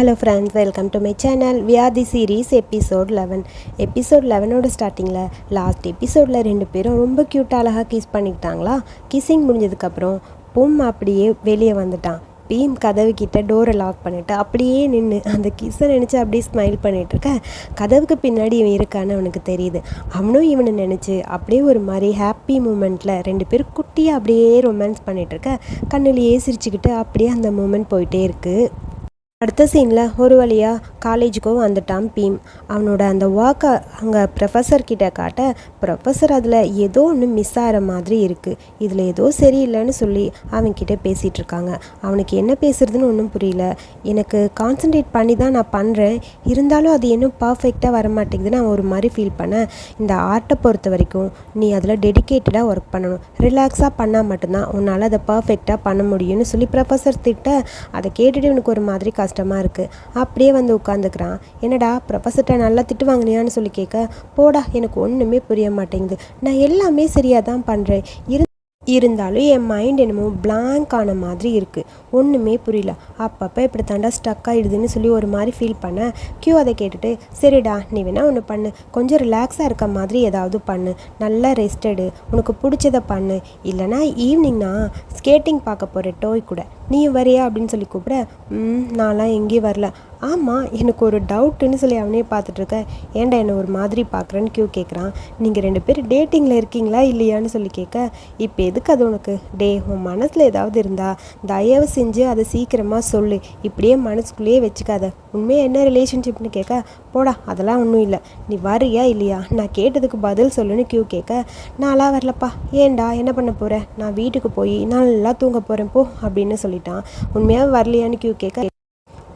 Hello friends welcome to my channel வியாதி series episode eleven episode லெவனோட ஸ்டார்டிங்கில் last எபிசோடில் ரெண்டு பேரும் ரொம்ப க்யூட்டாக அழகாக கிஸ் பண்ணிக்கிட்டாங்களா? கிஸ்ஸிங் முடிஞ்சதுக்கப்புறம் பொம் அப்படியே வெளியே வந்துட்டான். பீம் கதவு கிட்ட டோரை லாக் பண்ணிட்டு அப்படியே நின்று அந்த கிஸ்ஸை நினச்சி அப்படியே ஸ்மைல் பண்ணிட்டு இருக்க. கதவுக்கு பின்னாடி இவன் இருக்கான்னு அவனுக்கு தெரியுது. அவனும் இவனை நினச்சி அப்படியே ஒரு மாதிரி ஹாப்பி மூமெண்ட்டில் ரெண்டு பேரும் குட்டியாக அப்படியே ரொமான்ஸ் பண்ணிகிட்ருக்க கண்ணிலேயே கண்ணுலேயே சிரிச்சுக்கிட்டு அப்படியே அந்த மூமெண்ட் போயிட்டே இருக்குது அடுத்த சீனில் ஒரு வழியாக காலேஜுக்கும் வந்துட்டான் பீம். அவனோட அந்த ஒர்க்கை அங்கே ப்ரொஃபஸர் கிட்ட காட்ட ப்ரொஃபஸர் அதில் ஏதோ ஒன்று மிஸ் ஆகிற மாதிரி இருக்குது இதில் ஏதோ சரியில்லைன்னு சொல்லி அவன்கிட்ட பேசிகிட்டு இருக்காங்க. அவனுக்கு என்ன பேசுறதுன்னு ஒன்றும் புரியல. எனக்கு கான்சன்ட்ரேட் பண்ணி தான் நான் பண்ணுறேன் இருந்தாலும் அது இன்னும் பர்ஃபெக்டாக வர மாட்டேங்குதுன்னு அவன் ஒரு மாதிரி ஃபீல் பண்ணேன் இந்த ஆர்ட்டை பொறுத்த வரைக்கும் நீ அதில் டெடிக்கேட்டடாக ஒர்க் பண்ணணும். ரிலாக்ஸாக பண்ணால் மட்டும்தான் உன்னால் அதை பர்ஃபெக்டாக பண்ண முடியும்னு சொல்லி ப்ரொஃபஸர் திட்ட. அதை கேட்டுட்டு இவனுக்கு ஒரு மாதிரி கஷ்டம் கஷ்டமாக இருக்குது அப்படியே வந்து உட்காந்துக்கிறான் என்னடா ப்ரொஃபஸர்கிட்ட நல்லா திட்டு வாங்கினியான்னு சொல்லி கேட்க போடா எனக்கு ஒன்றுமே புரிய மாட்டேங்குது. நான் எல்லாமே சரியாக தான் பண்ணுறேன் இரு இருந்தாலும் என் மைண்ட் என்னமோ பிளாங்க் ஆன மாதிரி இருக்குது ஒன்றுமே புரியல. அப்பப்போ இப்படி தாண்டா ஸ்டக் ஆகிடுதுன்னு சொல்லி ஒரு மாதிரி ஃபீல் பண்ணேன் கியூ அதை கேட்டுட்டு சரிடா நீ வேணால் ஒன்று பண்ணு. கொஞ்சம் ரிலாக்ஸாக இருக்க மாதிரி ஏதாவது பண்ணு. நல்லா ரெஸ்ட் எடு. உனக்கு பிடிச்சத பண்ணு. இல்லைனா ஈவினிங்னா ஸ்கேட்டிங் பார்க்க போகிற டோய் கூட. நீ வரியா அப்படின்னு சொல்லி கூப்பிட ம் நான்லாம் எங்கேயும் வரல. ஆமாம் எனக்கு ஒரு டவுட்டுன்னு சொல்லி அவனே பார்த்துட்ருக்க. ஏன்டா என்னை ஒரு மாதிரி பார்க்குறேன்னு கியூ கேட்குறான்? நீங்கள் ரெண்டு பேரும் டேட்டிங்கில் இருக்கீங்களா இல்லையான்னு சொல்லி கேட்க இப்போ எதுக்கு அது உனக்கு? டே உன் மனசில் ஏதாவது இருந்தா தயவு செஞ்சு அதை சீக்கிரமாக சொல்லு. இப்படியே மனசுக்குள்ளேயே வச்சுக்காத. உண்மையாக என்ன ரிலேஷன்ஷிப்னு கேட்க போடா அதெல்லாம் ஒன்றும் இல்லை. நீ வரியா இல்லையா? நான் கேட்டதுக்கு பதில் சொல்லுன்னு கியூ கேட்க நான்லாம் வரலப்பா. ஏன்டா என்ன பண்ண போகிறேன் நான் வீட்டுக்கு போய் நல்லா தூங்க போகிறேன் போ அப்படின்னு சொல்லிட்டான். உண்மையாக வரலையான்னு கியூ கேட்க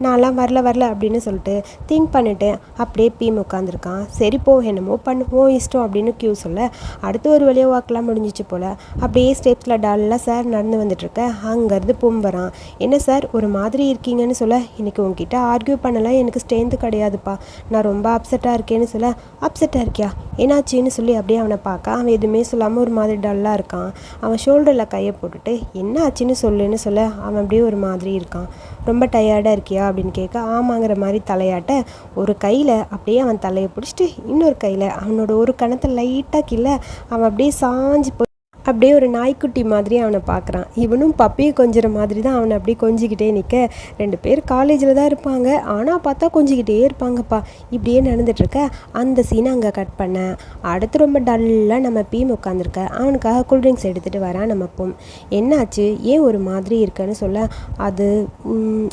நான்லாம் வரல வரல அப்படின்னு சொல்லிட்டு திங்க் பண்ணிவிட்டு அப்படியே பீம் உட்காந்துருக்கான் சரி போ என்னமோ பண்ணுவோம் இஷ்டம் அப்படின்னு கியூ சொல்ல அடுத்து ஒரு வழியாக வாக்கெலாம் முடிஞ்சிச்சு போல். அப்படியே ஸ்டெப்ஸில் டல்லாக சார் நடந்து வந்துட்டுருக்க. அங்கேருந்து பூம் வரான். என்ன சார் ஒரு மாதிரி இருக்கீங்கன்னு சொல்ல இன்னைக்கு உங்ககிட்ட ஆர்கியூ பண்ணலாம் எனக்கு ஸ்ட்ரென்த்து கிடையாதுப்பா. நான் ரொம்ப அப்செட்டாக இருக்கேன்னு சொல்ல அப்செட்டாக இருக்கியா? என்னாச்சின்னு சொல்லி அப்படியே அவனை பார்க்க. அவன் எதுவுமே சொல்லாமல் ஒரு மாதிரி டல்லாக இருக்கான். அவன் ஷோல்டரில் கையை போட்டுட்டு என்ன ஆச்சுன்னு சொல்லுன்னு சொல்ல அவன் அப்படியே ஒரு மாதிரி இருக்கான். ரொம்ப டயர்டாக இருக்கியா அப்படின்னு கேட்க ஆமாங்கிற மாதிரி தலையாட்ட ஒரு கையில் அப்படியே அவன் தலையை பிடிச்சிட்டு இன்னொரு கையில் அவனோட ஒரு கணத்தை லைட்டாக கீழே அவன் அப்படியே சாஞ்சு போய் அப்படியே ஒரு நாய்க்குட்டி மாதிரி அவனை பார்க்குறான். இவனும் பப்பியை கொஞ்சிற மாதிரி தான் அவனை அப்படியே கொஞ்சிக்கிட்டே நிற்க ரெண்டு பேர் காலேஜில் தான் இருப்பாங்க. ஆனால் பார்த்தா கொஞ்சிக்கிட்டே இருப்பாங்கப்பா. இப்படியே நடந்துட்டுருக்க. அந்த சீனை அங்கே கட் பண்ண. அடுத்து ரொம்ப டல்லாக நம்ம பீம் உட்காந்துருக்க அவனுக்காக கூல்ட்ரிங்க்ஸ் எடுத்துகிட்டு வரான் நம்ம பொம் என்னாச்சு? ஏன் ஒரு மாதிரி இருக்கன்னு சொல்ல. அது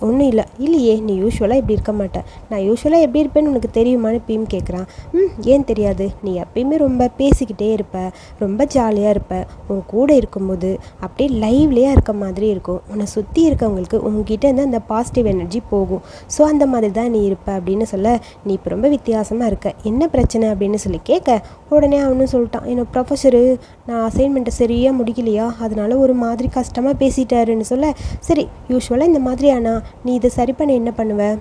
ஒன்றும் இல்லை. இல்லையே நீ யூஸ்வலாக இப்படி இருக்க மாட்டேன் நான் யூஸ்வலாக எப்படி இருப்பேன்னு உனக்கு தெரியுமான்னு பீம் கேட்குறான் ம் ஏன் தெரியாது? நீ எப்பயுமே ரொம்ப பேசிக்கிட்டே இருப்ப. ரொம்ப ஜாலியாக இருப்ப. உன் கூட இருக்கும்போது அப்படியே லைவ்லியாக இருக்க மாதிரி இருக்கும். உன்னை சுற்றி இருக்கவங்களுக்கு உங்ககிட்ட இருந்து அந்த பாசிட்டிவ் எனர்ஜி போகும். ஸோ அந்த மாதிரி தான் நீ இருப்ப அப்படின்னு சொல்ல நீ இப்போ ரொம்ப வித்தியாசமாக இருக்க. என்ன பிரச்சனை? அப்படின்னு சொல்லி கேட்க உடனே அவனும் சொல்லிட்டான் என்னோட ப்ரொஃபஸரு நான் அசைன்மெண்ட்டை சரியாக முடிக்கலையா? அதனால ஒரு மாதிரி கஷ்டமாக பேசிட்டாருன்னு சொல்ல சரி யூஸ்வலாக இந்த மாதிரி ஆனால் நீ இதை சரி பண்ண என்ன பண்ணுவேன்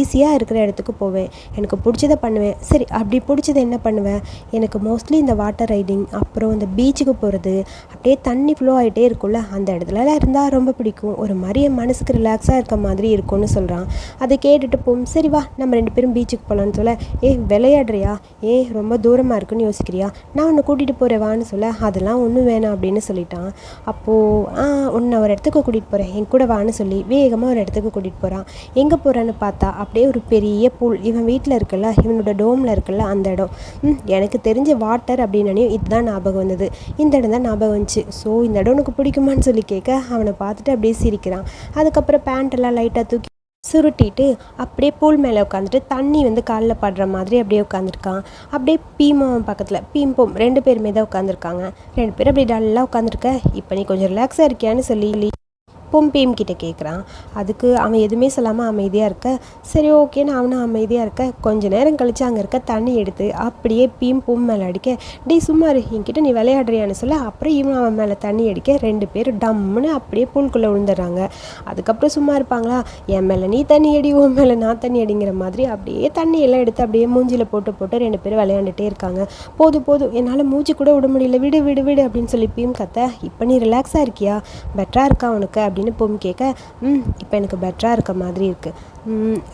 ஈஸியாக இருக்கிற இடத்துக்கு போவேன். எனக்கு பிடிச்சதை பண்ணுவேன். சரி அப்படி பிடிச்சதை என்ன பண்ணுவேன் எனக்கு மோஸ்ட்லி இந்த வாட்டர் ரைடிங் அப்புறம் இந்த பீச்சுக்கு போகிறது அப்படியே தண்ணி ஃப்ளோ ஆகிட்டே இருக்கும்ல அந்த இடத்துலலாம் இருந்தால் ரொம்ப பிடிக்கும். ஒரு மாதிரி மனசுக்கு ரிலாக்ஸாக இருக்க மாதிரி இருக்கும்னு சொல்கிறான் அதை கேட்டுட்டு போம். சரி வா நம்ம ரெண்டு பேரும் பீச்சுக்கு போகலான்னு சொல்ல ஏ விளையாடுறியா? ஏ ரொம்ப தூரமாக இருக்குன்னு யோசிக்கிறியா? நான் உன்னை கூட்டிகிட்டு போகிறேன் வான்னு சொல்ல அதெல்லாம் ஒன்றும் வேணாம் அப்படின்னு சொல்லிட்டான். அப்போது உன்னை ஒரு இடத்துக்கு கூட்டிகிட்டு போகிறேன் என் கூட வான்னு சொல்லி வேகமாக ஒரு இடத்துக்கு கூட்டிகிட்டு போகிறான் எங்கே போகிறான்னு பார்த்தா அப்படியே ஒரு பெரிய பூல் இவன் வீட்டில் இருக்குல்ல இவனோட டோமில் இருக்குல்ல அந்த இடம். ம், எனக்கு தெரிஞ்ச வாட்டர் அப்படின்னு இதுதான் ஞாபகம் வந்தது. இந்த இடம் தான் ஞாபகம் வந்துச்சு. ஸோ இந்த இடம் உனக்கு பிடிக்குமான்னு சொல்லி கேட்க அவனை பார்த்துட்டு அப்படியே சிரிக்கிறான். அதுக்கப்புறம் பேண்ட்டெல்லாம் லைட்டாக தூக்கி சுருட்டிட்டு அப்படியே பூல் மேலே உட்காந்துட்டு தண்ணி வந்து காலில் படுற மாதிரி அப்படியே உட்காந்துருக்கான் அப்படியே பீமம் பக்கத்தில் பீம்பும் ரெண்டு பேருமே தான் உட்காந்துருக்காங்க ரெண்டு பேரும் அப்படியே டல்லாக உட்காந்துருக்க இப்போ நீ கொஞ்சம் ரிலாக்ஸாக இருக்கியான்னு சொல்லி பொம் பீம் கிட்ட கேட்குறான் அதுக்கு அவன் எதுவுமே சொல்லாமல் அமைதியாக இருக்க. சரி ஓகேன்னு அவனும் அமைதியாக இருக்க. கொஞ்ச நேரம் கழிச்சு அங்கே இருக்க தண்ணி எடுத்து அப்படியே பீம் பூம் மேலே அடிக்க டேய் சும்மா இரு என்கிட்ட நீ விளையாடுறியான்னு சொல்ல. அப்புறம் இவன் அவன் மேலே தண்ணி அடிக்க ரெண்டு பேரும் டம்முன்னு அப்படியே பூல்குள்ளே விழுந்துடுறாங்க. அதுக்கப்புறம் சும்மா இருப்பாங்களா? என் மேலே நீ தண்ணி அடி உன் மேலே நான் தண்ணி அடிங்கிற மாதிரி அப்படியே தண்ணி எல்லாம் எடுத்து அப்படியே மூஞ்சியில் போட்டு போட்டு ரெண்டு பேரும் விளையாண்டுட்டே இருக்காங்க. போதும் போதும். என்னால் மூச்சு கூட விட முடியல. விடு விடு விடு அப்படின்னு சொல்லி பீம் கத்த இப்போ நீ ரிலாக்ஸாக இருக்கியா? பெட்டராக இருக்கா உனக்கு? அப்படின்னு பொம் கேட்க ம் இப்போ எனக்கு பெட்டராக இருக்க மாதிரி இருக்குது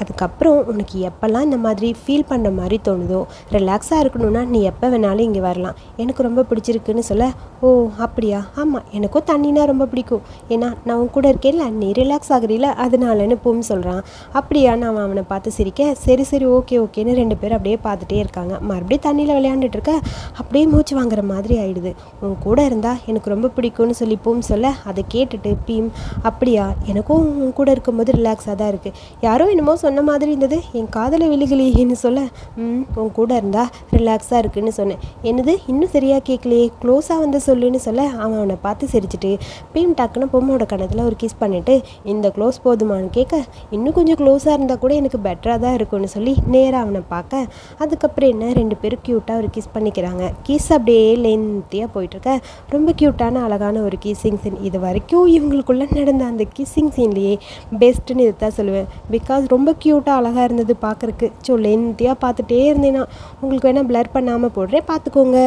அதுக்கப்புறம் உனக்கு எப்போல்லாம் இந்த மாதிரி ஃபீல் பண்ண மாதிரி தோணுதோ ரிலாக்ஸாக இருக்கணும்னா நீ எப்போ வேணாலும் இங்கே வரலாம். எனக்கு ரொம்ப பிடிச்சிருக்குன்னு சொல்ல ஓ அப்படியா? ஆமாம் எனக்கும் தண்ணினா ரொம்ப பிடிக்கும். ஏன்னா நான் உன் கூட இருக்கேன்ல நீ ரிலாக்ஸ் ஆகுறீல அதனாலன்னு பூம் சொல்கிறான் அப்படியா? நான் அவனை பார்த்து சிரிக்க சரி சரி ஓகே ஓகேன்னு ரெண்டு பேரும் அப்படியே பார்த்துட்டே இருக்காங்க. மறுபடியும் தண்ணியில் விளையாண்டுட்டு இருக்க அப்படியே மூச்சு வாங்குற மாதிரி ஆயிடுது. உன் கூட இருந்தால் எனக்கு ரொம்ப பிடிக்கும்னு சொல்லி பூம் சொல்ல அதை கேட்டுட்டு பீம் அப்படியா? எனக்கும் உன் கூட இருக்கும்போது ரிலாக்ஸாக தான் இருக்குது யாரும் யாரோ என்னமோ சொன்ன மாதிரி இருந்தது. என் காதலை விழுகலையேன்னு சொல்ல ம் உன் கூட இருந்தால் ரிலாக்ஸாக இருக்குன்னு சொன்னேன். என்னது இன்னும் சரியாக கேட்கலையே? க்ளோஸாக வந்து சொல்லுன்னு சொல்ல அவன் அவனை பார்த்து சிரிச்சிட்டு பீம் டக்குன்னு பொம்மோட கணத்தில் ஒரு கிஸ் பண்ணிவிட்டு இந்த க்ளோஸ் போதுமான்னு கேட்க இன்னும் கொஞ்சம் க்ளோஸாக இருந்தால் கூட எனக்கு பெட்டராக தான் இருக்கும்னு சொல்லி நேராக அவனை பார்க்க அதுக்கப்புறம் என்ன ரெண்டு பேரும் க்யூட்டாக ஒரு கிஸ் பண்ணிக்கிறாங்க. கிஸ் அப்படியே லென்த்தியாக போயிட்டுருக்க. ரொம்ப க்யூட்டான அழகான ஒரு கிஸ்ஸிங் சீன் இது வரைக்கும் இவங்களுக்குள்ளே நடந்த அந்த கிஸ்ஸிங் சீன்லேயே பெஸ்ட்டுன்னு இதை தான் சொல்லுவேன். பிகாஸ் ரொம்ப க்யூட்டாக அழகாக இருந்தது பார்க்குறக்கு ஸோ லென்த்தியாக பார்த்துட்டே இருந்தேன்னா உங்களுக்கு வேணால் ப்ளர் பண்ணாமல் போடுறேன். பார்த்துக்கோங்க.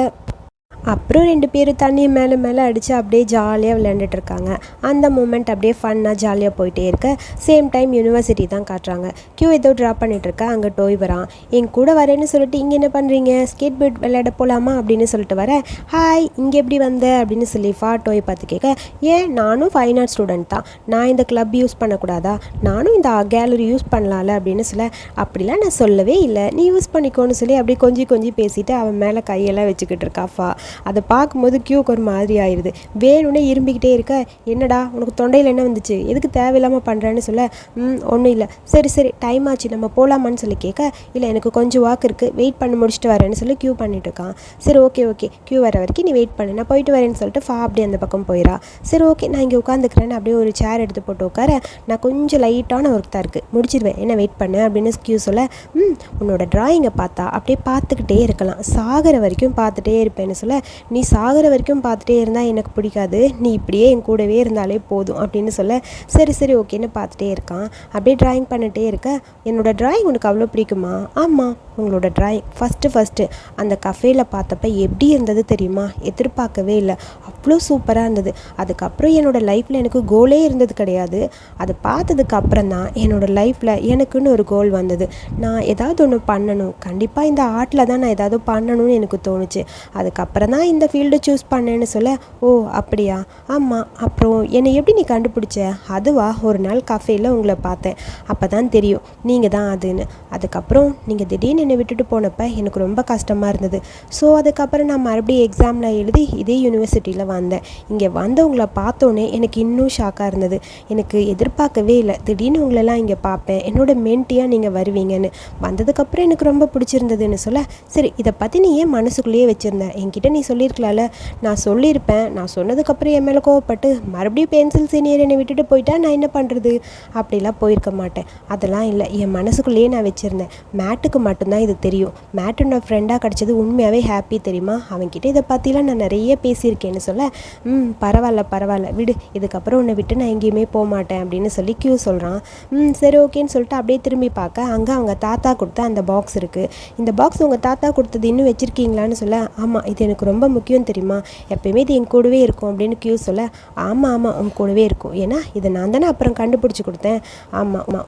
அப்புறம் ரெண்டு பேரும் தண்ணியை மேலே மேலே அடித்து அப்படியே ஜாலியாக விளையாண்டுட்டு இருக்காங்க அந்த மூமெண்ட் அப்படியே ஃபன்னாக ஜாலியாக போயிட்டே இருக்க. சேம் டைம் யூனிவர்சிட்டி தான் காட்டுறாங்க. கியூ ஏதோ ட்ராப் பண்ணிட்டு இருக்க அங்கே டோய் வரான். என் கூட வரேன்னு சொல்லிட்டு இங்கே என்ன பண்ணுறீங்க ஸ்கேட் போர்ட் விளையாட போகலாமா அப்படின்னு சொல்லிட்டு வரேன் ஹாய் இங்கே எப்படி வந்த? அப்படின்னு சொல்லி ஃபா டோய் பார்த்து கேட்க ஏன்? நானும் ஃபைன் ஆர்ட் ஸ்டூடெண்ட் தான். நான் இந்த கிளப் யூஸ் பண்ணக்கூடாதா? நானும் இந்த கேலரி யூஸ் பண்ணலாம்ல? அப்படின்னு சொல்ல அப்படிலாம் நான் சொல்லவே இல்லை. நீ யூஸ் பண்ணிக்கோன்னு சொல்லி அப்படியே கொஞ்சி கொஞ்சி பேசிட்டு அவன் மேலே கையெல்லாம் வச்சுக்கிட்டு இருக்கா ஃபா. அதை பார்க்கும்போது கியூக்கு ஒரு மாதிரி ஆயிடுது வேணும்னே இரும்பிக்கிட்டே இருக்க என்னடா உனக்கு தொண்டையில் என்ன வந்துச்சு? எதுக்கு தேவையில்லாமல் பண்ணுறேன்னு சொல்ல? ம் ஒன்றும் இல்லை. சரி சரி டைம் ஆச்சு நம்ம போகலாமான்னு சொல்லி கேட்க இல்லை எனக்கு கொஞ்சம் வாக் இருக்குது வெயிட் பண்ணி முடிச்சுட்டு வரேன்னு சொல்லி க்யூ பண்ணிட்டு இருக்கான். சரி ஓகே ஓகே க்யூ வர வரைக்கும் நீ வெயிட் பண்ணு. நான் போயிட்டு வரேன்னு சொல்லிட்டு ஃபா அப்படியே அந்த பக்கம் போயிடா சரி ஓகே நான் இங்கே உட்காந்துக்கிறேன்னு அப்படியே ஒரு சேர் எடுத்து போட்டு உட்கார நான் கொஞ்சம் லைட்டான ஒர்க் தான் இருக்குது முடிச்சிடுவேன் என்ன வெயிட் பண்ணு? அப்படின்னு க்யூ சொல்ல ம் உன்னோட ட்ராயிங்கை பார்த்தா அப்படியே பார்த்துக்கிட்டே இருக்கலாம். சாகிற வரைக்கும் பார்த்துட்டே இருப்பேன்னு சொல்ல நீ சாகிற வரைக்கும் பார்த்துட்டே இருந்தால் எனக்கு பிடிக்காது. நீ இப்படியே என் கூடவே இருந்தாலே போதும் அப்படின்னு சொல்ல சரி சரி ஓகேன்னு பார்த்துட்டே இருக்கான். அப்படியே ட்ராயிங் பண்ணிட்டே இருக்க என்னோடய ட்ராயிங் உனக்கு அவ்வளோ பிடிக்குமா? ஆமாம் உங்களோட ட்ராயிங் ஃபஸ்ட்டு ஃபஸ்ட்டு அந்த கஃபேல பார்த்தப்ப எப்படி இருந்தது தெரியுமா? எதிர்பார்க்கவே இல்லை. அவ்வளோ சூப்பராக இருந்தது. அதுக்கப்புறம் என்னோடய லைஃப்பில் எனக்கு கோலே இருந்தது கிடையாது. அது பார்த்ததுக்கப்புறம் தான் என்னோட லைஃப்பில் எனக்குன்னு ஒரு கோல் வந்தது. நான் ஏதாவது ஒன்று பண்ணணும். கண்டிப்பாக இந்த ஆர்ட்டில் தான் நான் ஏதாவது பண்ணணும்னு எனக்கு தோணுச்சு. அதுக்கப்புறம் தான் இந்த ஃபீல்டு சூஸ் பண்ணேன்னு சொல்ல ஓ அப்படியா? ஆமாம் அப்புறம் என்னை எப்படி நீ கண்டுபிடிச்ச? அதுவா? ஒரு நாள் கஃபேயில் உங்களை பார்த்தேன். அப்போ தான் தெரியும். நீங்கள் தான் அதுன்னு. அதுக்கப்புறம் நீங்கள் திடீர்னு என்னை விட்டுட்டு போனப்போ எனக்கு ரொம்ப கஷ்டமாக இருந்தது. ஸோ அதுக்கப்புறம் நான் மறுபடியும் எக்ஸாமில் எழுதி இதே யூனிவர்சிட்டியில் வந்தேன். இங்கே வந்தவங்களை பார்த்தோன்னே எனக்கு இன்னும் ஷாக்காக இருந்தது. எனக்கு எதிர்பார்க்கவே இல்லை. திடீர்னு உங்களெல்லாம் இங்கே பார்ப்பேன். என்னோட மென்ட்டியாக நீங்கள் வருவீங்கன்னு. வந்ததுக்கப்புறம் எனக்கு ரொம்ப பிடிச்சிருந்ததுன்னு சொல்ல சரி இதை பற்றி நீ ஏன் மனசுக்குள்ளேயே வச்சுருந்தேன் என்கிட்ட நீ சொல்லியிருக்கலாம்ல. நான் சொல்லியிருப்பேன். நான் சொன்னதுக்கப்புறம் என் மேலே கோவப்பட்டு மறுபடியும் பென்சில் சீனியர் என்னை விட்டுட்டு போயிட்டா? நான் என்ன பண்ணுறது அப்படிலாம் போயிருக்க மாட்டேன். அதெல்லாம் இல்லை. என் மனசுக்குள்ளேயே நான் வச்சுருந்தேன். மேட்டுக்கு மட்டும்தான் இது தெரியும். மேட்டோட ஃப்ரெண்டாக கிடச்சது உண்மையாகவே ஹாப்பி தெரியுமா? அவன்கிட்ட இதை பற்றிலாம் நான் நிறைய பேசியிருக்கேன்னு சொல்ல ம் பரவாயில்ல பரவாயில்ல விடு. இதுக்கப்புறம் உன்னை விட்டு நான் எங்கேயுமே போக மாட்டேன் அப்படின்னு சொல்லி கியூ சொல்கிறான் ம் சரி ஓகேன்னு சொல்லிட்டு அப்படியே திரும்பி பார்க்க அங்கே அவங்க தாத்தா கொடுத்த அந்த பாக்ஸ் இருக்குது இந்த பாக்ஸ் உங்கள் தாத்தா கொடுத்தது இன்னும் வச்சுருக்கீங்களான்னு சொல்ல ஆமாம் இது எனக்கு ரொம்ப முக்கியம் தெரியுமா? எப்பயுமே இது என் கூடவே இருக்கும் அப்படின்னு கியூ சொல்ல ஆமாம் ஆமாம் உன் கூடவே இருக்கும். ஏன்னா இதை நான் தானே அப்புறம் கண்டுபிடிச்சி கொடுத்தேன். ஆமாம் ஆமாம்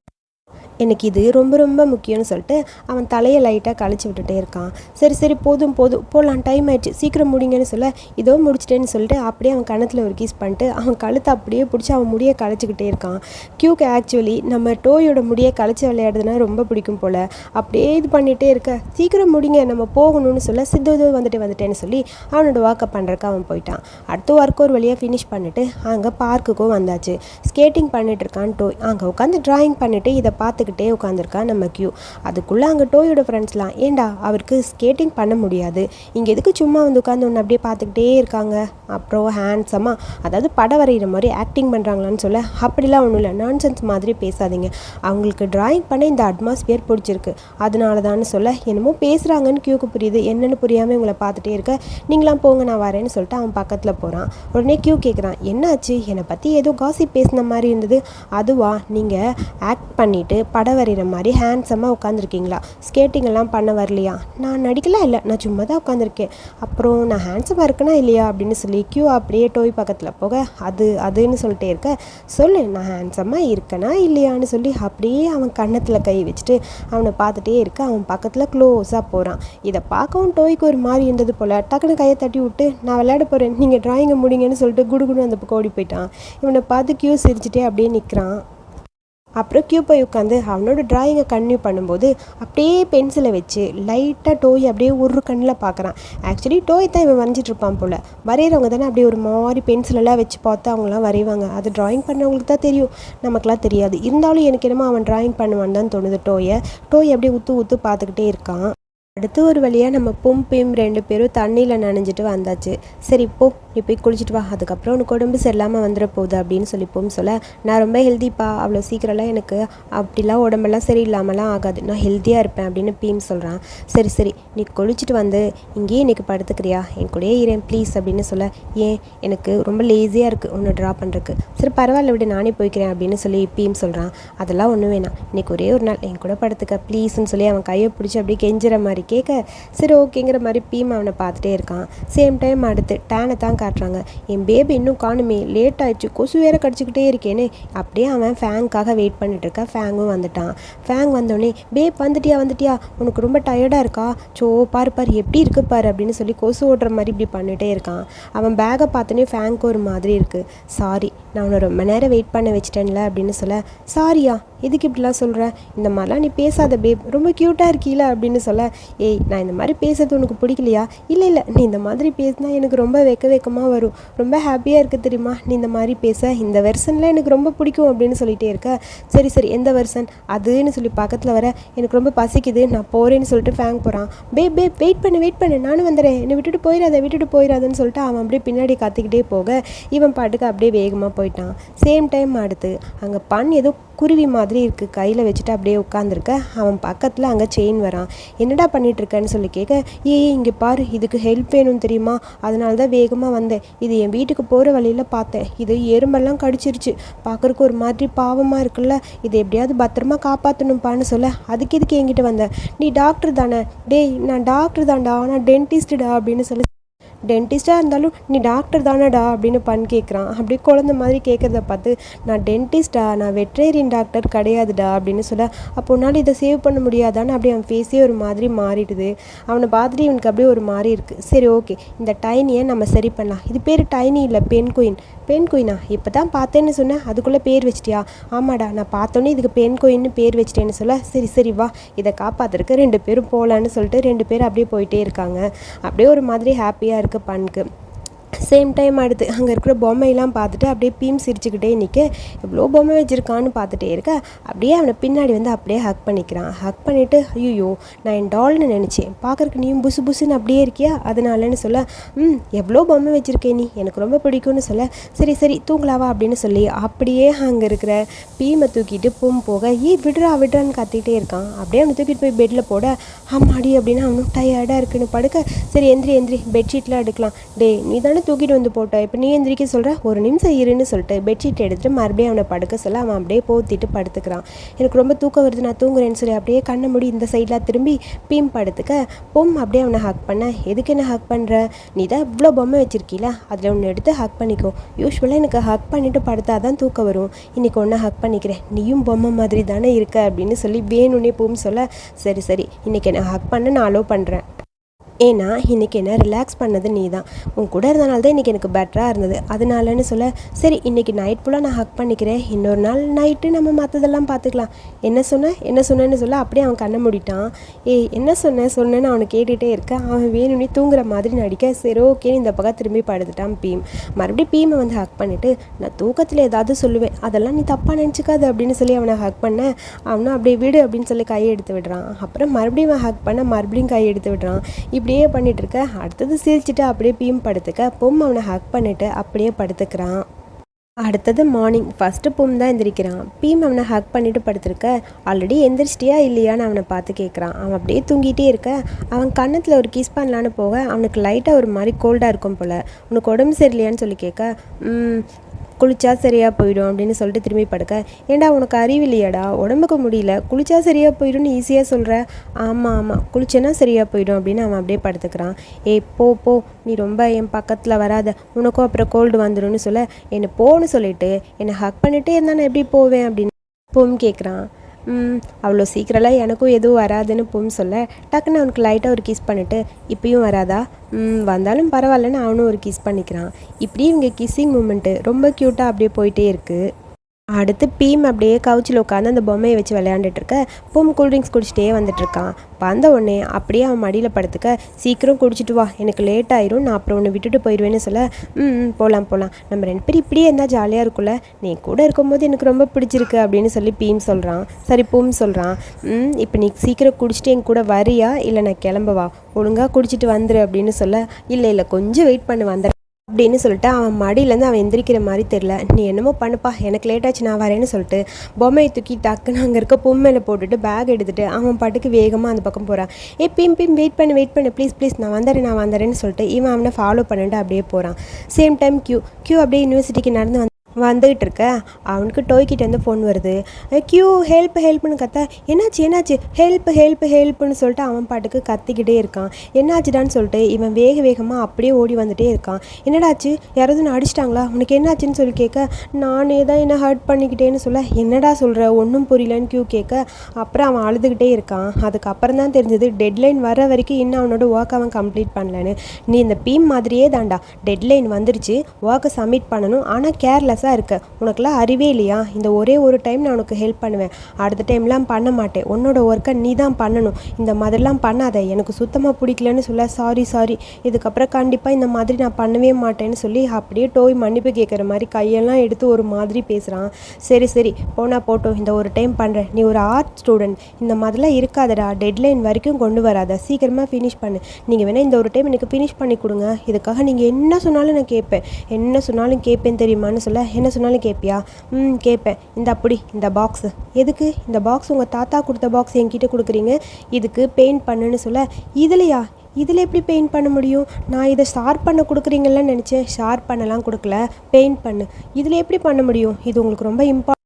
எனக்கு இது ரொம்ப ரொம்ப முக்கியம்னு சொல்லிட்டு அவன் தலையை லைட்டாக கழிச்சு விட்டுட்டே இருக்கான். சரி சரி போதும் போதும். போகலாம் டைம் ஆயிடுச்சு. சீக்கிரம் முடிங்கன்னு சொல்ல இதோ முடிச்சிட்டேன்னு சொல்லிட்டு அப்படியே அவன் கணத்தில் ஒரு கீஸ் பண்ணிட்டு அவன் கழுத்தை அப்படியே பிடிச்சி அவன் முடியை கழிச்சிக்கிட்டே இருக்கான். கியூக்கு ஆக்சுவலி நம்ம டோயோட முடியை கழிச்சு விளையாடுறதுனா ரொம்ப பிடிக்கும் போல். அப்படியே இது பண்ணிகிட்டே இருக்க. சீக்கிரம் முடிங்க நம்ம போகணும்னு சொல்ல சித்து வந்துட்டு வந்துட்டேன்னு சொல்லி அவனோட வாக்கப் பண்ணுறக்கு அவன் போயிட்டான். அடுத்த ஒர்க் ஒரு வழியாக ஃபினிஷ் பண்ணிவிட்டு அங்கே பார்க்குக்கும் வந்தாச்சு. ஸ்கேட்டிங் பண்ணிட்டு இருக்கான் டோய் அங்கே உட்காந்து ட்ராயிங் பண்ணிவிட்டு இதை பார்த்துக்கிட்டே உட்காந்துருக்கான் நம்ம கியூ அதுக்குள்ளே அங்கே டோயோட ஃப்ரெண்ட்ஸ்லாம் ஏண்டா அவருக்கு ஸ்கேட்டிங் பண்ண முடியாது? இங்கே எதுக்கு சும்மா வந்து உட்காந்து ஒன்று அப்படியே பார்த்துக்கிட்டே இருக்காங்க? அப்புறம் ஹேண்ட்ஸமாக அதாவது படம் வரைகிற மாதிரி ஆக்டிங் பண்ணுறாங்களான்னு சொல்ல அப்படிலாம் ஒன்றும் இல்லை. நான்சென்ஸ் மாதிரி பேசாதீங்க. அவங்களுக்கு டிராயிங் பண்ண இந்த அட்மாஸ்பியர் பிடிச்சிருக்கு. அதனால தான் சொல்ல என்னமோ பேசுகிறாங்கன்னு கியூக்கு புரியுது. என்னென்னு புரியாமல் இவங்களை பார்த்துட்டே இருக்க நீங்களாம் போங்க நான் வரேன்னு சொல்லிட்டு அவன் பக்கத்தில் போகிறான் உடனே கியூ கேட்குறான் என்னாச்சு? என்னை பற்றி ஏதோ காசி பேசின மாதிரி இருந்தது. அதுவா? நீங்கள் ஆக்ட் பண்ணிவிட்டு படம் வரைகிற மாதிரி ஹேண்ட்ஸமாக உட்காந்துருக்கீங்களா ஸ்கேட்டிங் எல்லாம் பண்ண வரலையா? நான் நடிக்கலாம் இல்லை நான் சும்மா தான் உட்காந்துருக்கேன் அப்புறம் நான் ஹேண்ட்ஸமாக இருக்கனா இல்லையா அப்படின்னு சொல்லி கியூ அப்படியே டோய் பக்கத்தில் போக அது அதுன்னு சொல்லிட்டே இருக்க சொல்லு நான் ஹேண்ட்ஸமாக இருக்கனா இல்லையான்னு சொல்லி அப்படியே அவன் கன்னத்தில் கை வச்சுட்டு அவனை பார்த்துட்டே இருக்க அவன் பக்கத்தில் க்ளோஸாக போகிறான் இதை பார்க்கவும் டோய்க்கு ஒரு மாதிரி இருந்தது போல். டக்குன்னு கையை தட்டி விட்டு நான் விளையாட போகிறேன் நீங்கள் ட்ராயிங்கை முடிங்கன்னு சொல்லிட்டு குடுகுடு அந்த பக்கம் ஓடி போயிட்டான். இவனை பார்த்து கியூ சிரிச்சிட்டே அப்படியே நிற்கிறான் அப்புறம் கியூ போய் உட்காந்து அவனோட ட்ராயிங்கை கன்டினியூ பண்ணும்போது அப்படியே பென்சிலை வச்சு லைட்டாக டோய் அப்படியே ஒரு கண்ணில் பார்க்குறான். ஆக்சுவலி டோய் தான் இவன் வரைஞ்சிட்டு இருப்பான் போல். வரைகிறவங்க தானே அப்படியே ஒரு மாதிரி பென்சிலெல்லாம் வச்சு பார்த்து அவங்களாம் வரைவாங்க. அது ட்ராயிங் பண்ணவங்களுக்கு தான் தெரியும். நமக்குலாம் தெரியாது. இருந்தாலும் எனக்கு என்னமோ அவன் ட்ராயிங் பண்ணுவான் தான் தோணுது டோயை டோய் அப்படியே ஊற்று ஊற்று பார்த்துக்கிட்டே இருக்கான். அடுத்து ஒரு வழியாக நம்ம பும் பிம் ரெண்டு பேரும் தண்ணியில் நனைஞ்சிட்டு வந்தாச்சு. சரி போ நீ போய் குளிச்சுட்டு வா. அதுக்கப்புறம் உனக்கு உடம்பு சரியில்லாமல் வந்துட போகுது அப்படின்னு சொல்லி சொல்ல நான் ரொம்ப ஹெல்த்திப்பா அவ்வளோ சீக்கிரம்லாம் எனக்கு அப்படிலாம் உடம்பெல்லாம் சரியில்லாமலாம் ஆகாது. நான் ஹெல்த்தியாக இருப்பேன் அப்படின்னு பீம் சொல்கிறான் சரி சரி. நீ குளிச்சுட்டு வந்து இங்கேயே இன்றைக்கி படுத்துக்கிறியா? என் கூடயே இரேன் ப்ளீஸ் அப்படின்னு சொல்ல ஏன்? எனக்கு ரொம்ப லேசியாக இருக்குது ஒன்று ட்ரா பண்ணுறக்கு சரி பரவாயில்ல விட. நானே போய்க்கிறேன் அப்படின்னு சொல்லி பீம் சொல்கிறான் அதெல்லாம் ஒன்றும் வேணாம். இன்றைக்கி ஒரே ஒரு நாள். என் கூட படுத்துக்க ப்ளீஸ்ன்னு சொல்லி அவன் கையை பிடிச்சி அப்படியே கெஞ்சுற மாதிரி கேட்க சரி ஓகேங்கிற மாதிரி பீம் அவனை பார்த்துட்டே இருக்கான். சேம் டைம் அடுத்து டேனை தான் காட்டுறாங்க. என் பேபி இன்னும் காணுமே லேட் ஆயிடுச்சு கொசு வேற கடிச்சிக்கிட்டே இருக்கேன்னு அப்படியே அவன் ஃபேங்க்காக வெயிட் பண்ணிட்டு இருக்கா ஃபேங்கும் வந்துட்டான். ஃபேங் வந்தோடனே பேப் வந்துட்டியா வந்துட்டியா? உனக்கு ரொம்ப டயர்டாக இருக்கா? சோ பாரு பாரு எப்படி இருக்கு பாரு அப்படின்னு சொல்லி கொசு ஓடுற மாதிரி இப்படி பண்ணிகிட்டே இருக்கான். அவன் பேகை பார்த்தோன்னே ஃபேங்க்கு ஒரு மாதிரி இருக்குது சாரி நான் உன்னை ரொம்ப நேரம் வெயிட் பண்ண வச்சிட்டேன்ல அப்படின்னு சொல்ல சாரியா எதுக்கு இப்படிலாம் சொல்கிற இந்த மாதிரிலாம் நீ பேசாத பேப் ரொம்ப க்யூட்டாக இருக்கீல அப்படின்னு சொல்ல ஏய் நான் இந்த மாதிரி பேசுறது உனக்கு பிடிக்கலையா? இல்லை இல்லை. நீ இந்த மாதிரி பேசினா எனக்கு ரொம்ப வெக்க வெக்கமாக வரும். ரொம்ப ஹாப்பியாக இருக்குது தெரியுமா? நீ இந்த மாதிரி பேச. இந்த வெர்சனில் எனக்கு ரொம்ப பிடிக்கும் அப்படின்னு சொல்லிட்டே இருக்க. சரி சரி. எந்த வெர்சன் அதுன்னு சொல்லி பக்கத்தில் வர எனக்கு ரொம்ப பசிக்குது. நான் போகிறேன்னு சொல்லிட்டு ஃபேங் போகிறான் பேப் பேப் வெயிட் பண்ணு வெயிட் பண்ணு. நானும் வந்துடுறேன் என்னை விட்டுட்டு போயிடாத விட்டுட்டு போயிடாதுன்னு சொல்லிட்டு அவன் அப்படியே பின்னாடி காத்துக்கிட்டே போக. இவன் பாட்டுக்கு அப்படியே வேகமாக போயிட்டான். சேம் டைம் அடுத்து அங்கே பண் ஏதோ குருவி மாதிரி இருக்குது கையில் வச்சுட்டு அப்படியே உட்காந்துருக்க அவன் பக்கத்தில் அங்கே செயின் வரான். என்னடா பண்ணிகிட்ருக்கன்னு இருக்கேன்னு சொல்லி கேட்க ஏய் இங்கே பாரு இதுக்கு ஹெல்ப் வேணும் தெரியுமா? அதனால தான் வேகமாக வந்தேன். இது என் வீட்டுக்கு போகிற வழியில் பார்த்தேன். இது எறும்பெல்லாம் கடிச்சிருச்சு. பார்க்குறக்கு ஒரு மாதிரி பாவமாக இருக்குல்ல. இதை எப்படியாவது பத்திரமா காப்பாற்றணும்ப்பான்னு சொல்ல அதுக்கு இதுக்கு என்கிட்ட வந்தேன் நீ டாக்டர் தானே? டேய் நான் டாக்டர் தான்டா. நான் டென்டிஸ்ட்டுடா அப்படின்னு சொல்லி டென்டிஸ்ட்டாக இருந்தாலும் நீ டாக்டர் தானடா? அப்படின்னு பண் கேட்குறான் அப்படியே குழந்த மாதிரி கேட்குறத பார்த்து நான் டென்டிஸ்டா நான் வெட்ரேரியன் டாக்டர் கிடையாதுடா? அப்படின்னு சொல்ல அப்போ உன்னால் இதை சேவ் பண்ண முடியாதான்னு? அப்படியே அவன் ஃபேஸே ஒரு மாதிரி மாறிடுது. அவனை பார்த்துட்டு இவனுக்கு அப்படியே ஒரு மாதிரி இருக்குது சரி ஓகே இந்த டைனியை நம்ம சரி பண்ணலாம். இது பேர் டைனி இல்லை பெண் குயின்? பெண் குயினா? இப்போ தான் பார்த்தேன்னு சொன்னேன். அதுக்குள்ளே பேர் வச்சிட்டியா? ஆமாடா. நான் பார்த்தோன்னே இதுக்கு பெண் குயின்னு பேர் வச்சிட்டேன்னு சொல்ல சரி சரி வா. இதை காப்பாற்றுறதுக்கு ரெண்டு பேரும் போகலான்னு சொல்லிட்டு ரெண்டு பேரும் அப்படியே போயிட்டே இருக்காங்க. அப்படியே ஒரு மாதிரி ஹாப்பியாக இருக்குது 办公。சேம் டைம் அடுத்து அங்கே இருக்கிற பொம்மையெல்லாம் பார்த்துட்டு அப்படியே பீம் சிரிச்சுக்கிட்டே நிற்க எவ்வளோ பொம்மை வச்சுருக்கான்னு பார்த்துட்டே இருக்க. அப்படியே அவனை பின்னாடி வந்து அப்படியே ஹக் பண்ணிக்கிறான். ஹக் பண்ணிவிட்டு ஐயோ நான் என் டால்னு நினச்சேன். பார்க்குறக்கு நீயும் புசு புசுன்னு அப்படியே இருக்கியா? அதனாலன்னு சொல்ல ம் எவ்வளோ பொம்மை வச்சுருக்கேன் நீ? எனக்கு ரொம்ப பிடிக்கும்னு சொல்ல சரி சரி தூங்கலாவா அப்படின்னு சொல்லி அப்படியே அங்கே இருக்கிற பீமை தூக்கிட்டு பூம் போக ஏ விடுறா விடுறான்னு கத்திக்கிட்டே இருக்கான். அப்படியே அவனை தூக்கிட்டு போய் பெட்டில் போட ஆமாடி அப்படின்னு அவனும் டயர்டாக இருக்குன்னு படுக்க சரி எந்திரி எந்திரி பெட்ஷீட்லாம் எடுக்கலாம். டே நீ தானே தூக்கிட்டு வந்து போட்டோம். இப்போ நீ எந்திரிக்க சொல்கிற ஒரு நிமிஷம் இருன்னு சொல்லிட்டு பெட்ஷீட் எடுத்துகிட்டு மறுபடியும் அவனை படுக்க சொல்ல அவன் அப்படியே போத்திட்டு படுத்துக்கிறான். எனக்கு ரொம்ப தூக்கம் வருது நான் தூங்குறேன்னு சொல்லி அப்படியே கண்ணை மூடி இந்த சைடெலாம் திரும்பி பீம் படுத்துக்க. பொம் அப்படியே அவனை ஹக் பண்ண. எதுக்கு என்ன ஹக் பண்ணுற நீ தான் இவ்வளோ பொம்மை வச்சிருக்கீல அதில் ஒன்று எடுத்து ஹக் பண்ணிக்கோ. யூஸ்வலாக எனக்கு ஹக் பண்ணிவிட்டு படுத்தா தான் தூக்கம் வரும். இன்றைக்கி ஒன்று ஹக் பண்ணிக்கிறேன். நீயும் பொம்மை மாதிரி தானே இருக்க அப்படின்னு சொல்லி வேணும்னே பூம் சொல்ல சரி சரி இன்றைக்கி என்னை ஹக் பண்ண நான் அலோவ் பண்ணுறேன் ஏன்னா இன்றைக்கி என்ன ரிலாக்ஸ் பண்ணது நீ தான் உன் கூட இருந்தனால தான் இன்றைக்கி எனக்கு பெட்டராக இருந்தது. அதனாலன்னு சொல்ல சரி இன்றைக்கி நைட் ஃபுல்லாக நான் ஹக் பண்ணிக்கிறேன். இன்னொரு நாள் நைட்டு நம்ம மற்றதெல்லாம் பார்த்துக்கலாம் என்ன சொன்ன? என்ன சொன்னேன்னு சொல்ல அப்படியே அவன் கண்ணை மூடிட்டான். ஏய் என்ன சொன்ன? சொன்னேன்னு அவனை கேட்டுகிட்டே இருக்க. அவன் வேணும்னே தூங்குற மாதிரி நடிக்க. சரி ஓகேன்னு இந்த பக்கம் திரும்பி படுத்துட்டான் பீம். மறுபடியும் பீமை வந்து ஹக் பண்ணிவிட்டு நான் தூக்கத்தில் ஏதாவது சொல்லுவேன். அதெல்லாம் நீ தப்பாக நினச்சிக்காது அப்படின்னு சொல்லி அவனை ஹக் பண்ண அவனும் அப்படியே விடு அப்படின்னு சொல்லி கையை எடுத்து விடுறான். அப்புறம் மறுபடியும் அவன் ஹக் பண்ண மறுபடியும் கையை எடுத்து விடுறான். இப்படியே பண்ணிட்டு இருக்க அடுத்தது சிரிச்சிட்டு அப்படியே பீம் படுத்துக்க. பொம் அவனை ஹக் பண்ணிட்டு அப்படியே படுத்துக்கிறான். அடுத்தது மார்னிங் ஃபஸ்ட்டு பொம் தான் எந்திரிக்கிறான். பீம் அவனை ஹக் பண்ணிட்டு படுத்திருக்க. ஆல்ரெடி எந்திரிச்சிட்டியா இல்லையான்னு அவனை பார்த்து கேட்குறான். அவன் அப்படியே தூங்கிட்டே இருக்க. அவன் கன்னத்தில் ஒரு கிஸ் பண்ணலான்னு போக அவனுக்கு லைட்டாக ஒரு மாதிரி கோல்டாக இருக்கும் போல். உனக்கு உடம்பு சரியில்லையான்னு சொல்லி கேட்க குளிச்சா சரியாக போயிடும் அப்படின்னு சொல்லிட்டு திரும்பி படுக்க. ஏண்டா உனக்கு அறிவில்லையாடா உடம்புக்கு முடியல. குளிச்சா சரியாக போயிடும்னு ஈஸியாக சொல்கிற ஆமாம் ஆமாம் குளிச்சேன்னா சரியாக போயிடும் அப்படின்னு அவன் அப்படியே படுத்துக்கிறான். ஏய் போ போ. நீ ரொம்ப என் பக்கத்தில் வராத. உனக்கும் அப்புறம் கோல்டு வந்துடும்னு சொல்ல. என்னை போன்னு சொல்லிட்டு என்னை ஹக் பண்ணிட்டே இருந்தா நான் எப்படி போவேன் அப்படின்னு போகும் கேட்குறான் அவ்வளோ சீக்கிரம்லாம் எனக்கும் எதுவும் வராதுன்னு பொம் சொல்ல டக்குன்னு அவனுக்கு லைட்டாக ஒரு கிஸ் பண்ணிவிட்டு இப்பயும் வராதா? ம் வந்தாலும் பரவாயில்லன்னு அவனும் ஒரு கிஸ் பண்ணிக்கிறான். இப்படி இவங்க கிஸ்ஸிங் மூமெண்ட்டு ரொம்ப க்யூட்டாக அப்படியே போயிட்டே இருக்குது அடுத்து பீம் அப்படியே கவுச்சில் உட்காந்து அந்த பொம்மையை வச்சு விளையாண்டுட்டு இருக்க. பூம் கூல்ட்ரிங்க்ஸ் குடிச்சிட்டே வந்துட்டுருக்கான் வந்த உடனே அப்படியே அவன் மடியில் படுத்துக்க சீக்கிரம் குடிச்சிட்டு வா. எனக்கு லேட் ஆயிரும். நான் அப்புறம் ஒன்று விட்டுட்டு போயிடுவேன்னு சொல்ல. ம் போகலாம் போகலாம் நம்ம ரெண்டு பேரும் இப்படியே இருந்தால் ஜாலியாக இருக்கும்ல. நீ கூட இருக்கும்போது எனக்கு ரொம்ப பிடிச்சிருக்கு அப்படின்னு சொல்லி பீம் சொல்கிறான் சரி பூம் சொல்கிறான் ம் இப்போ நீ சீக்கிரம் குடிச்சிட்டு என் கூட வரியா? இல்லை நான் கிளம்பவா ஒழுங்காக குடிச்சிட்டு வந்துரு அப்படின்னு சொல்ல. இல்லை இல்லை. கொஞ்சம் வெயிட் பண்ணி. வந்துடுறேன் அப்படின்னு சொல்லிட்டு அவன் மடியிலேருந்து அவன் எந்திரிக்கிற மாதிரி தெரில நீ என்னமோ பண்ணுப்பா எனக்கு லேட் ஆச்சு நான் வரேன்னு சொல்லிட்டு பொம்மையை தூக்கி டக்குன்னு அங்கே இருக்க பொம்மையில் போட்டுட்டு பேக் எடுத்துகிட்டு அவன் பாட்டுக்கு வேகமாக அந்த பக்கம் போகிறான் ஏ பிம் பிம் வெயிட் பண்ணு வெயிட் பண்ணு ப்ளீஸ் ப்ளீஸ் நான் வந்துடுறேன் நான் வந்துடுறேன்னு சொல்லிட்டு இவன் அவனை ஃபாலோ பண்ணிட்டு அப்படியே போகிறான் சேம் டைம் க்யூ க்யூ அப்படியே யூனிவர்சிட்டிக்கு நடந்து வந்து வந்துகிட்டு இருக்க அவனுக்கு டோய்கிட்டேருந்து ஃபோன் வருது. கியூ ஹெல்ப் ஹெல்ப்னு கத்த. என்னாச்சு என்னாச்சு? ஹெல்ப் ஹெல்ப் ஹெல்ப்னு சொல்லிட்டு அவன் பாட்டுக்கு கத்திக்கிட்டே இருக்கான். என்னாச்சுடான்னு சொல்லிட்டு இவன் வேக வேகமாக அப்படியே ஓடி வந்துட்டே இருக்கான். என்னடாச்சு? யாராவது நான் அடிச்சிட்டாங்களா? உனக்கு என்னாச்சுன்னு சொல்லி கேட்க நானே தான் என்ன ஹர்ட் பண்ணிக்கிட்டேன்னு சொல்ல. என்னடா சொல்கிற ஒன்றும் புரியலன்னு கியூ கேட்க அப்புறம் அவன் அழுதுகிட்டே இருக்கான். அதுக்கப்புறம் தான் தெரிஞ்சது டெட்லைன் வர வரைக்கும் இன்னும் அவனோட ஒர்க் அவன் கம்ப்ளீட் பண்ணலன்னு. நீ இந்த பீம் மாதிரியே தான்டா. டெட்லைன் வந்துருச்சு. ஒர்க்கை சப்மிட் பண்ணணும். ஆனால் கேர்லெஸ்ஸாக இருக்க. உனக்குலாம் அறிவே இல்லையா? இந்த ஒரே ஒரு டைம் நான் உனக்கு ஹெல்ப் பண்ணுவேன். அடுத்த டைம்லாம் பண்ண மாட்டேன். உன்னோட ஒர்க்கை நீ தான் பண்ணணும். இந்த மாதிரிலாம் பண்ணாத. எனக்கு சுத்தமாக பிடிக்கலன்னு சொல்ல சாரி சாரி இதுக்கப்புறம் கண்டிப்பாக இந்த மாதிரி நான் பண்ணவே மாட்டேன்னு சொல்லி அப்படியே டோய் மன்னிப்பு கேட்குற மாதிரி கையெல்லாம் எடுத்து ஒரு மாதிரி பேசுகிறான் சரி சரி. போனால் போட்டோம். இந்த ஒரு டைம் பண்ணுறேன் நீ ஒரு ஆர்ட் ஸ்டூடெண்ட் இந்த மாதிரிலாம் இருக்காதடா. டெட்லைன் வரைக்கும் கொண்டு வராத. சீக்கிரமாக ஃபினிஷ் பண்ணு. நீங்கள் வேணால் இந்த ஒரு டைம் எனக்கு ஃபினிஷ் பண்ணி கொடுங்க. இதுக்காக நீங்கள் என்ன சொன்னாலும் நான் கேட்பேன். என்ன சொன்னாலும் கேட்பேன் தெரியுமான்னு சொல்ல என்ன சொன்னாலும் கேட்பியா ம் கேட்பேன் இந்த அப்படி இந்த பாக்ஸு எதுக்கு? இந்த பாக்ஸ் உங்கள் தாத்தா கொடுத்த பாக்ஸ் என்கிட்ட கொடுக்குறீங்க? இதுக்கு பெயிண்ட் பண்ணுன்னு சொல்ல இதுலையா? இதில் எப்படி பெயிண்ட் பண்ண முடியும்? நான் இதை ஷார்ப் பண்ண கொடுக்குறீங்கன்னு நினச்சேன். ஷார்ப் பண்ணலாம் கொடுக்கல. பெயிண்ட் பண்ணு. இதில் எப்படி பண்ண முடியும்? இது உங்களுக்கு ரொம்ப இம்பார்ட்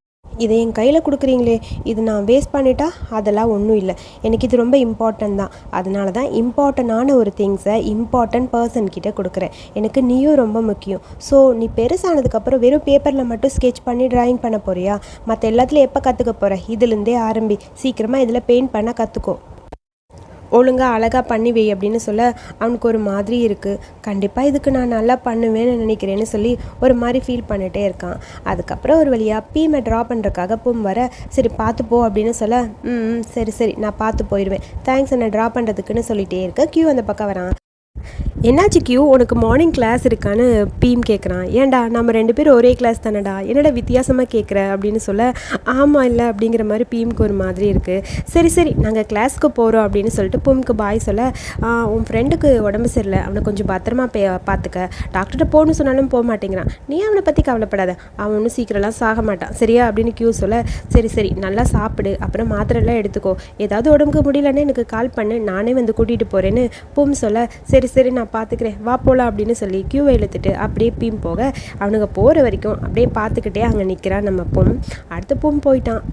இதை என் கையில் கொடுக்குறீங்களே இது நான் வேஸ்ட் பண்ணிட்டா அதெல்லாம் ஒன்றும் இல்லை. எனக்கு இது ரொம்ப இம்பார்ட்டன்ட் தான். அதனால தான் இம்பார்ட்டனான ஒரு திங்ஸை இம்பார்ட்டன்ட் பர்சன் கிட்டே கொடுக்குறேன். எனக்கு நீயும் ரொம்ப முக்கியம். ஸோ நீ பெருசானதுக்கப்புறம் வெறும் பேப்பரில் மட்டும் ஸ்கெட்ச் பண்ணி ட்ராயிங் பண்ண போறியா? மற்ற எல்லாத்துலையும் எப்போ கற்றுக்க போகிற இதுலேருந்தே ஆரம்பி. சீக்கிரமாக இதில் பெயிண்ட் பண்ண கற்றுக்கோ ஒழுங்காக அழகாக பண்ணி வை அப்படின்னு சொல்ல அவனுக்கு ஒரு மாதிரி இருக்குது கண்டிப்பாக இதுக்கு நான் நல்லா பண்ணுவேன்னு நினைக்கிறேன்னு சொல்லி ஒரு மாதிரி ஃபீல் பண்ணிகிட்டே இருக்கான். அதுக்கப்புறம் ஒரு வழியாக பீமை ட்ரா பண்ணுறக்காக பூம் வர சரி பார்த்து போ அப்படின்னு சொல்ல ம் ம், சரி சரி நான் பார்த்து போயிடுவேன். தேங்க்ஸ் என்னை ட்ரா பண்ணுறதுக்குன்னு சொல்லிகிட்டே இருக்க. கியூ அந்த பக்கம் வரான். என்னாச்சு கியூ உனக்கு மார்னிங் கிளாஸ் இருக்கான்னு பீம் கேட்குறான் ஏன்டா நம்ம ரெண்டு பேரும் ஒரே கிளாஸ் தானடா? என்னடா வித்தியாசமாக கேட்குற அப்படின்னு சொல்ல ஆமாம் இல்லை அப்படிங்கிற மாதிரி பீமுக்கு ஒரு மாதிரி இருக்குது சரி சரி நாங்கள் கிளாஸ்க்கு போகிறோம் அப்படின்னு சொல்லிட்டு பூமுக்கு பாய் சொல்ல உன் ஃப்ரெண்டுக்கு உடம்பு சரியில்லை. அவனை கொஞ்சம் பத்திரமா பே பார்த்துக்க டாக்டர்கிட்ட போகணும்னு சொன்னாலும் போக மாட்டேங்கிறான். நீ அவனை பற்றி கவலைப்படாத. அவன் ஒன்றும் சீக்கிரம்லாம் சாக மாட்டான். சரியா? அப்படின்னு கியூ சொல்ல சரி சரி நல்லா சாப்பிடு. அப்புறம் மாத்திரைலாம் எடுத்துக்கோ. ஏதாவது உடம்புக்கு முடியலன்னு எனக்கு கால் பண்ணு. நானே வந்து கூட்டிகிட்டு போகிறேன்னு பூம் சொல்ல சரி சரி நான் பார்த்துக்கிறேன் வா போகலாம் அப்படின்னு சொல்லி கியூவை இழுத்துட்டு அப்படியே பீம் போக அவனுங்க போகிற வரைக்கும் அப்படியே பார்த்துக்கிட்டே அங்கே நிற்கிறான் நம்ம பொம். அடுத்த பூம் போயிட்டான்.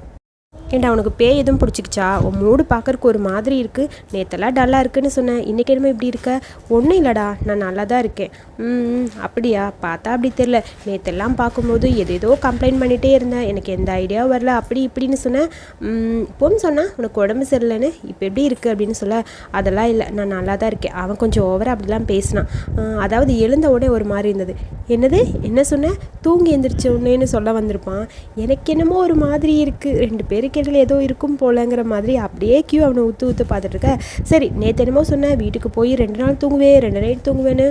ஏண்டா உனக்கு பேய் எதுவும் பிடிச்சிக்கிச்சா? உன் மூடு பார்க்கறக்கு ஒரு மாதிரி இருக்குது நேத்தெல்லாம் டல்லாக இருக்குன்னு சொன்னேன். இன்றைக்கி என்னமோ இப்படி இருக்க? ஒன்றும் இல்லைடா நான் நல்லா தான் இருக்கேன். ம் அப்படியா? பார்த்தா அப்படி தெரில நேத்தெல்லாம் பார்க்கும்போது எதேதோ கம்ப்ளைண்ட் பண்ணிகிட்டே இருந்தேன். எனக்கு எந்த ஐடியாவும் வரல. அப்படி இப்படின்னு சொன்னேன். ம், இப்போன்னு சொன்னேன் உனக்கு உடம்பு சரியில்லைன்னு இப்போ எப்படி இருக்குது அப்படின்னு சொல்ல அதெல்லாம் இல்லை. நான் நல்லா தான் இருக்கேன். அவன் கொஞ்சம் ஓவராக அப்படிலாம் பேசினான். அதாவது எழுந்த உடனே ஒரு மாதிரி இருந்தது. என்னது? என்ன சொன்னேன் தூங்கி எந்திரிச்ச உடனேன்னு சொல்ல வந்திருப்பான். எனக்கு என்னமோ ஒரு மாதிரி இருக்குது ரெண்டு பேருக்கு இடையில ஏதோ இருக்கும் போலங்கிற மாதிரி அப்படியே கியூ அவனை ஊற்று ஊற்று பார்த்துட்டு இருக்க. சரி நேற்று என்னமோ சொன்னேன் வீட்டுக்கு போய் ரெண்டு நாள் தூங்குவேன் ரெண்டு நைட் தூங்குவேன்னு.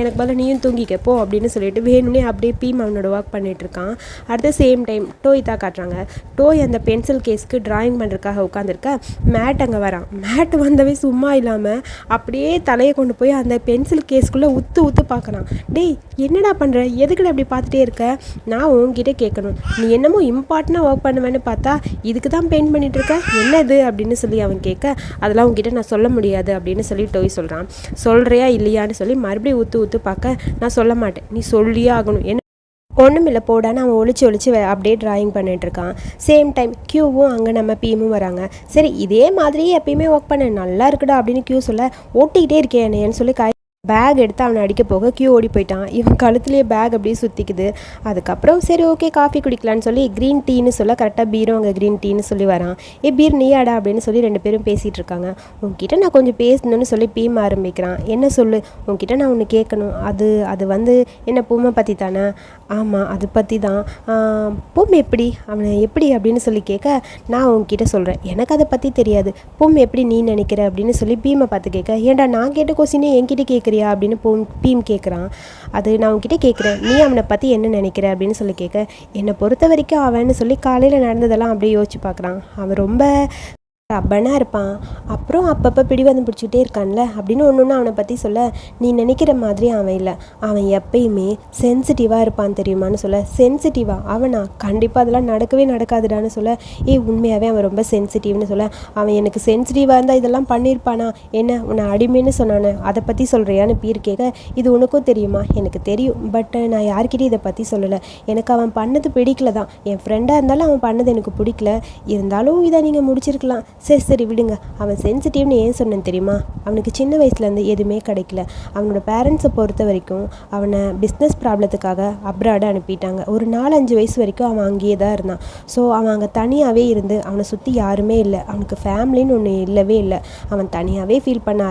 எனக்கு பதில் நீயும் தூங்கிக்க போ அப்படின்னு சொல்லிட்டு வேணும்னே அப்படியே பீம் அவனோட ஒர்க் பண்ணிட்டு இருக்கான். அடுத்த சேம் டைம் டோய் தான் காட்டுறாங்க. டோய் அந்த பென்சில் கேஸ்க்கு டிராயிங் பண்ணுறதுக்காக உட்காந்துருக்க மேட் அங்கே வரான். மேட் வந்தவே சும்மா இல்லாமல் அப்படியே தலையை கொண்டு போய் அந்த பென்சில் கேஸ்க்குள்ளே உத்து உத்து பார்க்குறான். டேய் என்னடா பண்ணுற எதுக்குடா அப்படி பார்த்துட்டே இருக்க? நான் உன்கிட்ட கேட்கணும். நீ என்னமோ இம்பார்ட்டண்ட்டாக ஒர்க் பண்ணுவேன்னு பார்த்தா இதுக்கு தான் பெயிண்ட் பண்ணிகிட்டு இருக்க? என்னது? அப்படின்னு சொல்லி அவன் கேட்க அதெல்லாம் உங்ககிட்ட நான் சொல்ல முடியாது அப்படின்னு சொல்லி டோய் சொல்கிறான் சொல்கிறியா இல்லையான்னு சொல்லி மறுபடியும் ஊற்று ஊற்று பார்க்க நான் சொல்ல மாட்டேன். நீ சொல்லியே ஆகணும். என்ன ஒன்றும் இல்லை போடான்னு அவன் ஒழிச்சு ஒழிச்சு அப்படியே டிராயிங் பண்ணிட்டுருக்கான் சேம் டைம் கியூவும் அங்கே நம்ம பீமும் வராங்க. சரி இதே மாதிரியே எப்பயுமே ஒர்க் பண்ண. நல்லா இருக்குடா அப்படின்னு கியூ சொல்ல ஓட்டிக்கிட்டே இருக்கேன் என்னையன்னு சொல்லி கை பேக் எடுத்து அவனை அடிக்க போக கியூ ஓடி போயிட்டான். இவன் கழுத்துலேயே பேக் அப்படியே சுற்றிக்குது அதுக்கப்புறம் சரி ஓகே காஃபி குடிக்கலான்னு சொல்லி க்ரீன் டீன்னு சொல்ல கரெக்டாக பீரும் அங்கே க்ரீன் டீன்னு சொல்லி வரான். ஏ பீர் நீயாடா அப்படின்னு சொல்லி ரெண்டு பேரும் பேசிகிட்டு இருக்காங்க. உன்கிட்ட நான் கொஞ்சம் பேசணும்னு சொல்லி பீம ஆரம்பிக்கிறான். என்ன சொல்லு? உன்கிட்ட நான் ஒன்று கேட்கணும். அது அது வந்து என்ன பூமை பற்றி தானே? ஆமாம் அது பற்றி தான். பூம் எப்படி? அவனை எப்படி அப்படின்னு சொல்லி கேட்க நான் உன்கிட்ட சொல்கிறேன் எனக்கு அதை பற்றி தெரியாது. பூம் எப்படி நீ நினைக்கிற அப்படின்னு சொல்லி பீமை பார்த்து கேட்க ஏன்டா நான் கேட்ட கொஸ்டினே என்கிட்ட கேட்குறியா அப்படின்னு பூம் பீம் கேட்குறான் அது நான் உன்கிட்ட கேட்குறேன் நீ அவனை பற்றி என்ன நினைக்கிற அப்படின்னு சொல்லி கேட்க என்னை பொறுத்த வரைக்கும் அவன்னு சொல்லி காலையில் நடந்ததெல்லாம் அப்படியே யோசிச்சு பார்க்குறான் அவன் ரொம்ப ரப்பனாக இருப்பான். அப்புறம் அப்பப்போ பிடிவாதம் பிடிச்சிக்கிட்டே இருக்கான்ல. அப்படின்னு ஒன்று ஒன்று அவனை பற்றி சொல்ல நீ நினைக்கிற மாதிரி அவன் இல்லை. அவன் எப்பயுமே சென்சிட்டிவாக இருப்பான் தெரியுமான்னு சொல்ல. சென்சிட்டிவா அவனா? கண்டிப்பாக அதெல்லாம் நடக்கவே நடக்காதுடான்னு சொல்ல. ஏய் உண்மையாகவே அவன் ரொம்ப சென்சிட்டிவ்னு சொல்ல. அவன் எனக்கு சென்சிட்டிவாக இருந்தால் இதெல்லாம் பண்ணியிருப்பானா? என்ன உன்னை அடிமைன்னு சொன்னானே? அதை பற்றி சொல்கிறியான்னு பீர் கேட்க இது உனக்கும் தெரியுமா? எனக்கு தெரியும். பட் நான் யார்கிட்டையும் இதை பற்றி சொல்லலை. எனக்கு அவன் பண்ணது பிடிக்கல தான். என் ஃப்ரெண்டாக இருந்தாலும் அவன் பண்ணது எனக்கு பிடிக்கல. இருந்தாலும் இதை நீங்கள் முடிச்சிருக்கலாம். சரி சரி விடுங்க. அவன் சென்சிட்டிவ்னு ஏன் சொன்னேன் தெரியுமா? அவனுக்கு சின்ன வயசுலேருந்து எதுவுமே கிடைக்கல. அவனோட பேரண்ட்ஸை பொறுத்த வரைக்கும் அவனை பிஸ்னஸ் ப்ராப்ளத்துக்காக அப்ராடு அனுப்பிட்டாங்க. ஒரு நாலஞ்சு வயசு வரைக்கும் அவன் அங்கேயே தான் இருந்தான். ஸோ அவன் அங்கே தனியாகவே இருந்து அவனை சுற்றி யாருமே இல்லை. அவனுக்கு ஃபேமிலின்னு ஒன்று இல்லவே இல்லை. அவன் தனியாகவே ஃபீல் பண்ண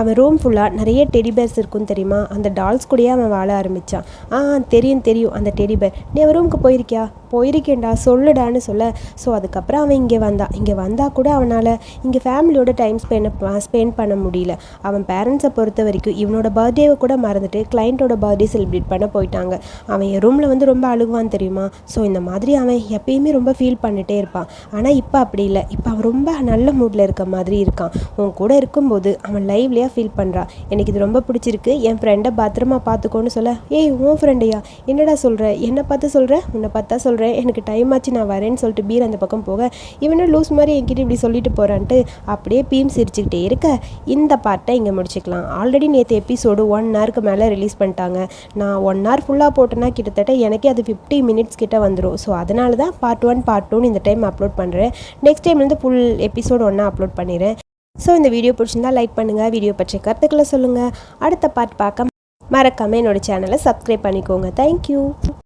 அவன் ரூம் ஃபுல்லாக நிறைய டெடி பேர்ஸ் இருக்கும் தெரியுமா? அந்த டால்ஸ் கூடயே அவன் வாழ ஆரம்பித்தான் ஆ தெரியும் தெரியும் அந்த டெடி பேர் நீ அவன் ரூமுக்கு போயிருக்கியா? போயிருக்கேன்டா சொல்லுடான்னு சொல்ல. ஸோ அதுக்கப்புறம் அவன் இங்கே வந்தான் இங்கே வந்தால் கூட அவனால் இங்கே ஃபேமிலியோட டைம் ஸ்பெண்ட் ஸ்பெண்ட் பண்ண முடியல. அவன் பேரண்ட்ஸை பொறுத்த வரைக்கும் இவனோட பர்த்டேவை கூட மறந்துட்டு கிளைண்ட்டோட பர்த்டே செலிப்ரேட் பண்ண போயிட்டாங்க. அவன் என் ரூமில் வந்து ரொம்ப அழுகுவான் தெரியுமா? ஸோ இந்த மாதிரி அவன் எப்பயுமே ரொம்ப ஃபீல் பண்ணிட்டே இருப்பான். ஆனால் இப்போ அப்படி இல்லை. இப்போ அவன் ரொம்ப நல்ல மூடில் இருக்க மாதிரி இருக்கான். உன் கூட இருக்கும்போது அவன் ஜாலியாக ஃபீல் பண்ணுறான் எனக்கு இது ரொம்ப பிடிச்சிருக்கு. என் ஃப்ரெண்டை பத்திரமா பார்த்துக்கோன்னு சொல்ல ஏய் உன் ஃப்ரெண்டையா என்னடா சொல்கிற என்னை பார்த்து சொல்கிற உன்னை பார்த்தா சொல்கிறேன் எனக்கு டைம் ஆச்சு நான் வரேன்னு சொல்லிட்டு பீர் அந்த பக்கம் போக இவனும் லூஸ் மாதிரி என்கிட்ட இப்படி சொல்லிட்டு போகிறான்ட்டு அப்படியே பீம் சிரிச்சுக்கிட்டே இருக்க. இந்த பார்ட்டை இங்கே முடிச்சுக்கலாம். ஆல்ரெடி நேற்று எபிசோடு ஒன் ஹவருக்கு மேலே ரிலீஸ் பண்ணிட்டாங்க. நான் ஒன் ஹவர் ஃபுல்லாக போட்டேன்னா கிட்டத்தட்ட எனக்கே அது ஃபிஃப்டி மினிட்ஸ் கிட்டே வந்துடும் ஸோ அதனால தான் பார்ட் ஒன் பார்ட் டூன்னு இந்த டைம் அப்லோட் பண்ணுறேன் நெக்ஸ்ட் டைம்லேருந்து ஃபுல் எபிசோடு ஒன்றா அப்லோட் பண்ணிடுறேன். ஸோ இந்த வீடியோ பிடிச்சிருந்தா லைக் பண்ணுங்கள் வீடியோ பற்றிய கருத்துக்களை சொல்லுங்கள் அடுத்த பார்ட் பார்க்க மறக்காமல் என்னோட சேனலை சப்ஸ்கிரைப் பண்ணிக்கோங்க. தேங்க்யூ